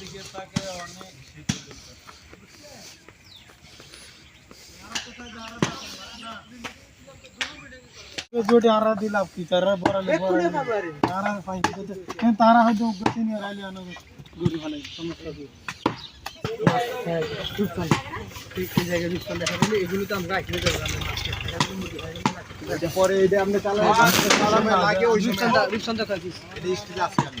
দিকে তাকে অনেক जोटी आरा दिला आपकी तारा बोरा ले बोरा तारा फाइन को तो हैं तारा है जो गति नहीं रहा लिया ना गोरी वाले समस्या की चुप चल ठीक है जगह चुप चल देखो ये गुलो तो हम राख ले देगा ना পরে এটা আমরা চালা চালা লাগে ওই রূপচন্দা রূপচন্দা কাজ এটা স্টিল আছে আমি